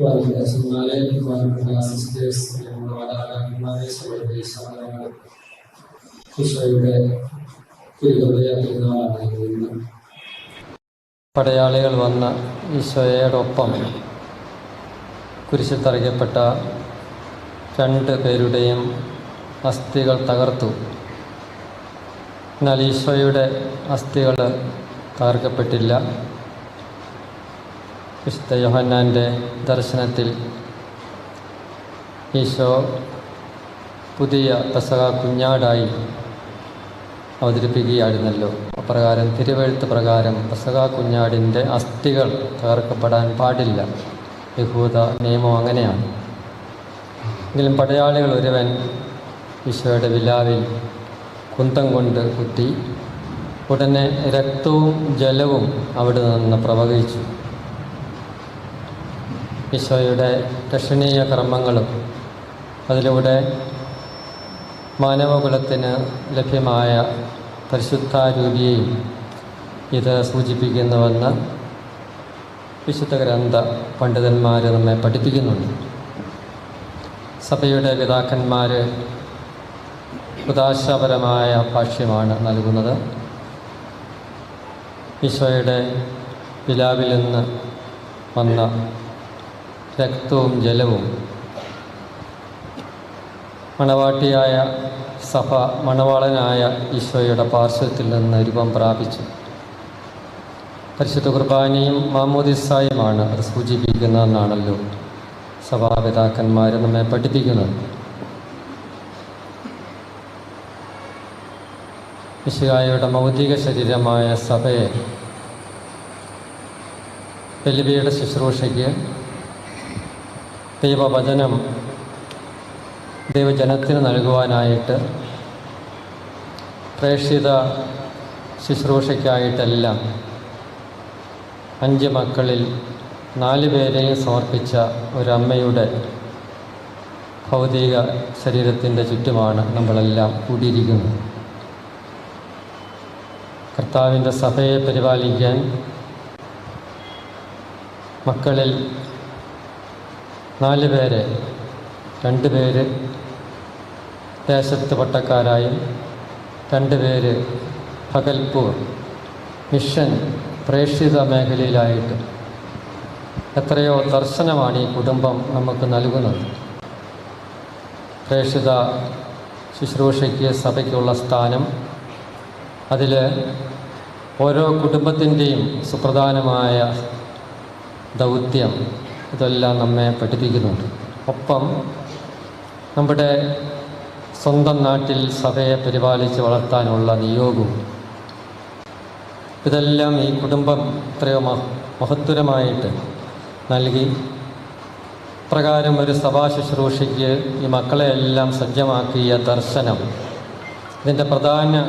വിദ്യാസന്മാരെ ബഹുമാനപ്പെട്ട സിസ്റ്റേഴ്സ് നമ്മുടെ മാതാപിതാക്കന്മാരെ സഹോദരി സഹോദരങ്ങൾ ഈശോയുടെ തിരുഹൃദയ പെരുന്നാളാണ് പടയാളികൾ വന്ന് ഈശോയോടൊപ്പം കുരിശിൽ തറയ്ക്കപ്പെട്ട രണ്ട് പേരുടെയും അസ്ഥികൾ തകർത്തു. എന്നാൽ ഈശോയുടെ അസ്ഥികൾ തകർക്കപ്പെട്ടില്ല. വിശുദ്ധ യോഹന്നാന്റെ ദർശനത്തിൽ ഈശോ പുതിയ പെസക കുഞ്ഞാടായി അവതരിപ്പിക്കുകയായിരുന്നല്ലോ. അപ്രകാരം തിരുവെഴുത്ത് പ്രകാരം പെസക കുഞ്ഞാടിന്റെ അസ്ഥികൾ തകർക്കപ്പെടാൻ പാടില്ല. യഹൂദ നിയമം അങ്ങനെയാണ്. എങ്കിലും പടയാളികൾ ഒരുവൻ ഈശോയുടെ വിലാവിൽ കുന്തം കൊണ്ട് കുത്തി ഉടനെ രക്തവും ജലവും അവിടെ നിന്ന് പ്രവഹിച്ചു. ഈശോയുടെ രക്ഷണീയ കർമ്മങ്ങളും അതിലൂടെ മാനവകുലത്തിന് ലഭ്യമായ പരിശുദ്ധാരൂപിയെയും ഇത് സൂചിപ്പിക്കുന്നുവെന്ന് വിശുദ്ധ ഗ്രന്ഥ പണ്ഡിതന്മാർ നമ്മെ പഠിപ്പിക്കുന്നുണ്ട്. സഭയുടെ പിതാക്കന്മാർ ഉദാശപരമായ ഭാഷ്യമാണ് നൽകുന്നത്. ഈശോയുടെ പിലാവിൽ നിന്ന് വന്ന രക്തവും ജലവും. മണവാട്ടിയായ സഭ മണവാളനായ ഈശോയുടെ പാർശ്വത്തിൽ നിന്ന് രൂപം പ്രാപിച്ചു. പരിശുദ്ധ കുർബാനയും മാമോദിസായുമാണ് അത് സൂചിപ്പിക്കുന്നതെന്നാണല്ലോ സഭാപിതാക്കന്മാർ നമ്മെ പഠിപ്പിക്കുന്നത്. വിശുകായയുടെ മൗതിക ശരീരമായ സഭയെ ബലിബിയുടെ ശുശ്രൂഷയ്ക്ക് ദൈവവചനം ദൈവജനത്തിന് നൽകുവാനായിട്ട് പ്രേക്ഷിത ശുശ്രൂഷയ്ക്കായിട്ടെല്ലാം അഞ്ച് മക്കളിൽ നാല് പേരെയും സമർപ്പിച്ച ഒരമ്മയുടെ ഭൗതിക ശരീരത്തിന്റെ ചുറ്റുമാണ് നമ്മളെല്ലാം കൂടിയിരിക്കുന്നത്. കർത്താവിന്റെ സഭയെ പരിപാലിക്കാൻ മക്കളിൽ നാല് പേരെ രണ്ട് പേര് ദേശത്ത് പട്ടക്കാരായും രണ്ട് പേര് ഭഗൽപൂർ മിഷൻ പ്രേക്ഷിത മേഖലയിലായിട്ട് എത്രയോ ദർശനമാണ് ഈ കുടുംബം നമുക്ക് നൽകുന്നത്. പ്രേക്ഷിത ശുശ്രൂഷയ്ക്ക് സഭയ്ക്കുള്ള സ്ഥാനം അതിൽ ഓരോ കുടുംബത്തിന്റെയും സുപ്രധാനമായ ദൗത്യം ഇതെല്ലാം നമ്മെ പഠിപ്പിക്കുന്നുണ്ട്. ഒപ്പം നമ്മുടെ സ്വന്തം നാട്ടിൽ സഭയെ പരിപാലിച്ച് വളർത്താനുള്ള നിയോഗവും ഇതെല്ലാം ഈ കുടുംബം എത്രയോ മഹ മഹത്വരമായിട്ട് നൽകി. പ്രകാരം ഒരു സഭാ ശുശ്രൂഷയ്ക്ക് ഈ മക്കളെയെല്ലാം സജ്ജമാക്കിയ ദർശനം. ഇതിന്റെ പ്രധാന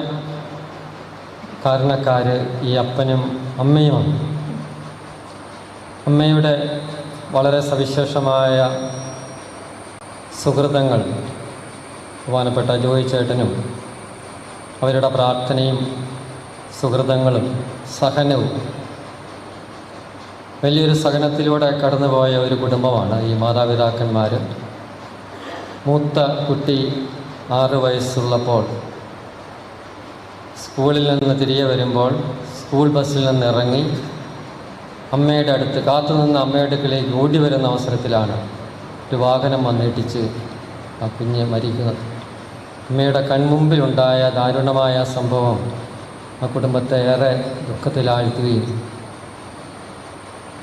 കാരണക്കാർ ഈ അപ്പനും അമ്മയുമാണ്. അമ്മയുടെ വളരെ സവിശേഷമായ സുഹൃതങ്ങൾ ബഹുമാനപ്പെട്ട ജോയി ചേട്ടനും അവരുടെ പ്രാർത്ഥനയും സുഹൃതങ്ങളും സഹനവും വലിയൊരു സഹനത്തിലൂടെ കടന്നുപോയ ഒരു കുടുംബമാണ് ഈ മാതാപിതാക്കന്മാർ മൂത്ത കുട്ടി ആറ് വയസ്സുള്ളപ്പോൾ സ്കൂളിൽ നിന്ന് തിരികെ വരുമ്പോൾ സ്കൂൾ ബസ്സിൽ നിന്ന് ഇറങ്ങി അമ്മയുടെ അടുത്ത് കാത്തുനിന്ന് അമ്മയുടെ അടുക്കിലേക്ക് ഓടി വരുന്ന അവസരത്തിലാണ് ഒരു വാഹനം വന്നിട്ടിച്ച് ആ കുഞ്ഞ് മരിക്കുന്നത്. അമ്മയുടെ കൺമുമ്പിലുണ്ടായ ദാരുണമായ സംഭവം ആ കുടുംബത്തെ ഏറെ ദുഃഖത്തിലാഴ്ത്തുകയും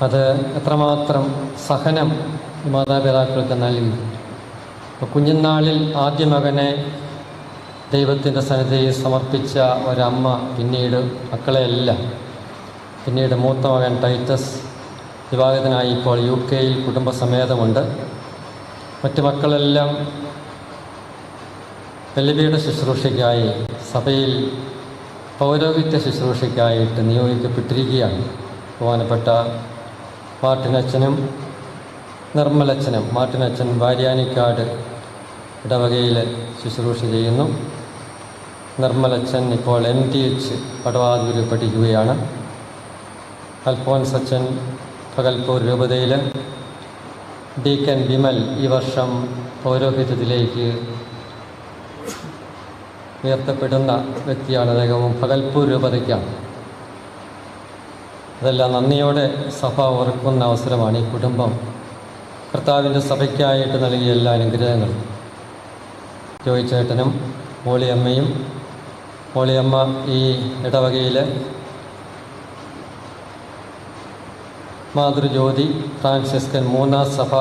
അത് എത്രമാത്രം സഹനം മാതാപിതാക്കൾക്ക് നൽകി. അപ്പോൾ കുഞ്ഞുനാളിൽ ആദ്യ മകനെ ദൈവത്തിന്റെ സന്നിധിയിൽ സമർപ്പിച്ച ഒരമ്മ പിന്നീട് മക്കളെയെല്ലാം. പിന്നീട് മൂത്ത മകൻ ടൈറ്റസ് വിവാഹിതനായി ഇപ്പോൾ യു കെയിൽ കുടുംബസമേതമുണ്ട്. മറ്റു മക്കളെല്ലാം വെല്ലുവിയുടെ ശുശ്രൂഷയ്ക്കായി സഭയിൽ പൗരോഹിത്യ ശുശ്രൂഷയ്ക്കായിട്ട് നിയോഗിക്കപ്പെട്ടിരിക്കുകയാണ്. ബഹുമാനപ്പെട്ട മാർട്ടിനച്ഛനും നിർമ്മലച്ഛനും മാർട്ടിനച്ഛൻ വാര്യാനിക്കാട് ഇടവകയിൽ ശുശ്രൂഷ ചെയ്യുന്നു. നിർമ്മലച്ഛൻ ഇപ്പോൾ എം ടി എച്ച് പടവാതൂര് പഠിക്കുകയാണ്. അൽഫോൻസ് അച്ഛൻ പകൽപൂർ രൂപതയിൽ ഡീക്കൻ വിമൽ ഈ വർഷം പൗരോഹിത്യത്തിലേക്ക് ഉയർത്തപ്പെടുന്ന വ്യക്തിയാണ് അദ്ദേഹവും പകൽപ്പൂർ രൂപതയ്ക്കാണ്. അതെല്ലാം നന്ദിയോടെ സഭ ഓർക്കുന്ന അവസരമാണ് ഈ കുടുംബം. കർത്താവിന്റെ സഭയ്ക്കായിട്ട് നൽകിയ എല്ലാ അനുഗ്രഹങ്ങളും. ജോയിച്ചേട്ടനും മോളിയമ്മയും മോളിയമ്മ ഈ ഇടവകയിലെ മാതൃജ്യോതി ഫ്രാൻസിസ്കൻ മൂന്നാം സഭ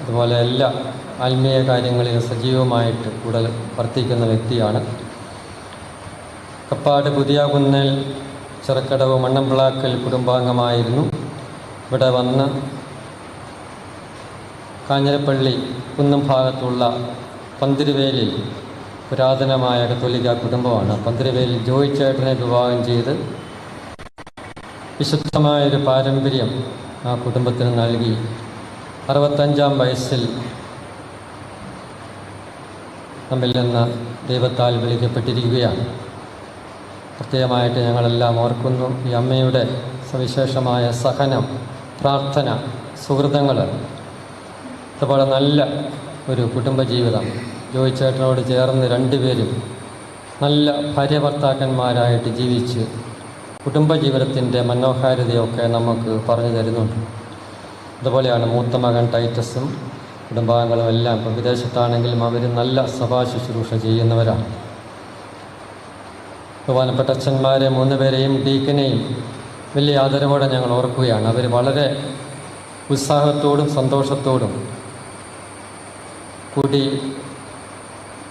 അതുപോലെ എല്ലാ ആത്മീയ കാര്യങ്ങളിൽ സജീവമായിട്ട് കൂടുതൽ വർത്തിക്കുന്ന വ്യക്തിയാണ്. കപ്പാട് പുതിയാകുന്നൽ ചെറുക്കടവ് മണ്ണമ്പിളാക്കൽ കുടുംബാംഗമായിരുന്നു. ഇവിടെ വന്ന് കാഞ്ഞിരപ്പള്ളി കുന്നം ഭാഗത്തുള്ള പന്തിരുവേലിൽ പുരാതനമായ കത്തോലിക്ക കുടുംബമാണ്. പന്തിരുവേലിൽ ജോയി ചേട്ടനെ വിവാഹം ചെയ്ത് വിശുദ്ധമായൊരു പാരമ്പര്യം ആ കുടുംബത്തിന് നൽകി. അറുപത്തഞ്ചാം വയസ്സിൽ നമ്മിൽ നിന്ന് ദൈവത്താൽ വിളിക്കപ്പെട്ടിരിക്കുകയാണ്. പ്രത്യേകമായിട്ട് ഞങ്ങളെല്ലാം ഓർക്കുന്നു ഈ അമ്മയുടെ സവിശേഷമായ സഹനം പ്രാർത്ഥന സുഹൃതങ്ങൾ. അതുപോലെ നല്ല ഒരു കുടുംബജീവിതം. ജോയിച്ചേട്ടനോട് ചേർന്ന് രണ്ടുപേരും നല്ല ഭാര്യ ഭർത്താക്കന്മാരായിട്ട് ജീവിച്ച് കുടുംബജീവിതത്തിന്റെ മനോഹാരിതയൊക്കെ നമുക്ക് പറഞ്ഞു തരുന്നുണ്ട്. അതുപോലെയാണ് മൂത്ത മകൻ ടൈറ്റസും കുടുംബാംഗങ്ങളും എല്ലാം ഇപ്പോൾ വിദേശത്താണെങ്കിലും അവർ നല്ല സഭാ ശുശ്രൂഷ ചെയ്യുന്നവരാണ്. ബഹുമാനപ്പെട്ട അച്ഛന്മാരെ മൂന്ന് പേരെയും ഡീക്കനെയും വലിയ ആദരവോടെ ഞങ്ങൾ ഓർക്കുകയാണ്. അവർ വളരെ ഉത്സാഹത്തോടും സന്തോഷത്തോടും കൂടി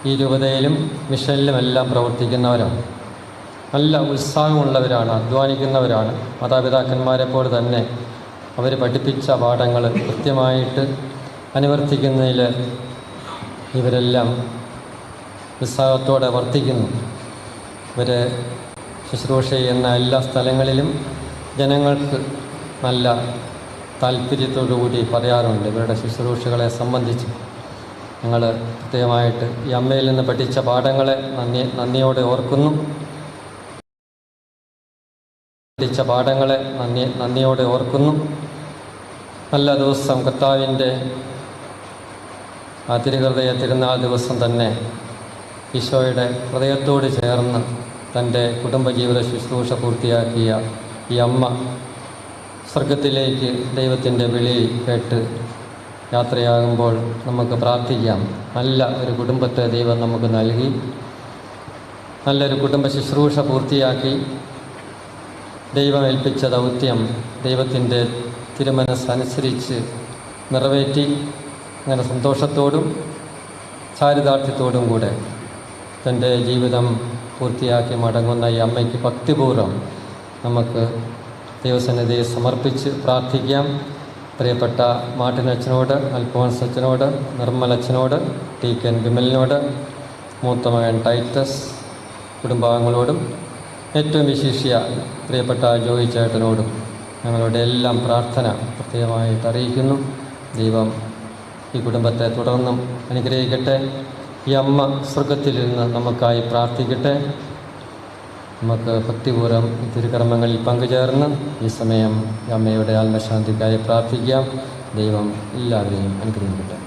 ഈ രൂപതയിലും മിഷനിലും എല്ലാം പ്രവർത്തിക്കുന്നവരാണ്. നല്ല ഉത്സാഹമുള്ളവരാണ് അധ്വാനിക്കുന്നവരാണ്. മാതാപിതാക്കന്മാരെ പോലെ തന്നെ അവർ പഠിപ്പിച്ച പാഠങ്ങൾ കൃത്യമായിട്ട് അനുവർത്തിക്കുന്നതിൽ ഇവരെല്ലാം ഉത്സാഹത്തോടെ വർത്തിക്കുന്നു. ഇവർ ശുശ്രൂഷ ചെയ്യുന്ന എല്ലാ സ്ഥലങ്ങളിലും ജനങ്ങൾക്ക് നല്ല താല്പര്യത്തോടുകൂടി പറയാറുണ്ട്. ഇവരുടെ ശുശ്രൂഷകളെ സംബന്ധിച്ച് ഞങ്ങൾ പ്രത്യേകമായിട്ട് ഈ അമ്മയിൽ നിന്ന് പഠിച്ച പാഠങ്ങളെ നന്ദി നന്ദിയോടെ ഓർക്കുന്നു. പഠിച്ച പാഠങ്ങളെ നന്ദി നന്ദിയോടെ ഓർക്കുന്നു. നല്ല ദിവസം കർത്താവിന്റെ ആ തിരുഹൃദയ തിരുനാൾ ദിവസം തന്നെ ഈശോയുടെ ഹൃദയത്തോട് ചേർന്ന് തന്റെ കുടുംബജീവിത ശുശ്രൂഷ പൂർത്തിയാക്കിയ ഈ അമ്മ സ്വർഗത്തിലേക്ക് ദൈവത്തിന്റെ വിളി കേട്ട് യാത്രയാകുമ്പോൾ നമുക്ക് പ്രാർത്ഥിക്കാം. നല്ല ഒരു കുടുംബത്തെ ദൈവം നമുക്ക് നൽകി. നല്ലൊരു കുടുംബ ശുശ്രൂഷ പൂർത്തിയാക്കി. ദൈവം ഏൽപ്പിച്ച ദൗത്യം ദൈവത്തിന്റെ തിരുമനസ്സനുസരിച്ച് നിറവേറ്റി അങ്ങനെ സന്തോഷത്തോടും ചാരിതാർത്ഥ്യത്തോടും കൂടെ തന്റെ ജീവിതം പൂർത്തിയാക്കി മടങ്ങുന്ന ഈ അമ്മയ്ക്ക് ഭക്തിപൂർവം നമുക്ക് ദൈവസന്നിധിയെ സമർപ്പിച്ച് പ്രാർത്ഥിക്കാം. പ്രിയപ്പെട്ട മാട്ടിനച്ഛനോട് അൽഫോൻസ് അച്ഛനോട് നിർമ്മലച്ഛനോട് ടി കെൻ വിമലിനോട് മൂത്ത മകൻ ടൈറ്റസ് കുടുംബാംഗങ്ങളോടും ഏറ്റവും വിശിഷ്യ പ്രിയപ്പെട്ട ജോയി ചേട്ടനോടും ഞങ്ങളുടെ എല്ലാം പ്രാർത്ഥന പ്രത്യേകമായിട്ട് അറിയിക്കുന്നു. ദൈവം ഈ കുടുംബത്തെ തുടർന്നും അനുഗ്രഹിക്കട്ടെ. ഈ അമ്മ സ്വർഗത്തിൽ നിന്ന് നമുക്കായി പ്രാർത്ഥിക്കട്ടെ. നമുക്ക് ഭക്തിപൂർവം തിരുക്കർമ്മങ്ങളിൽ പങ്കുചേർന്ന് ഈ സമയം ഈ അമ്മയുടെ ആത്മശാന്തിക്കായി പ്രാർത്ഥിക്കാം. ദൈവം എല്ലാവരെയും അനുഗ്രഹിക്കട്ടെ.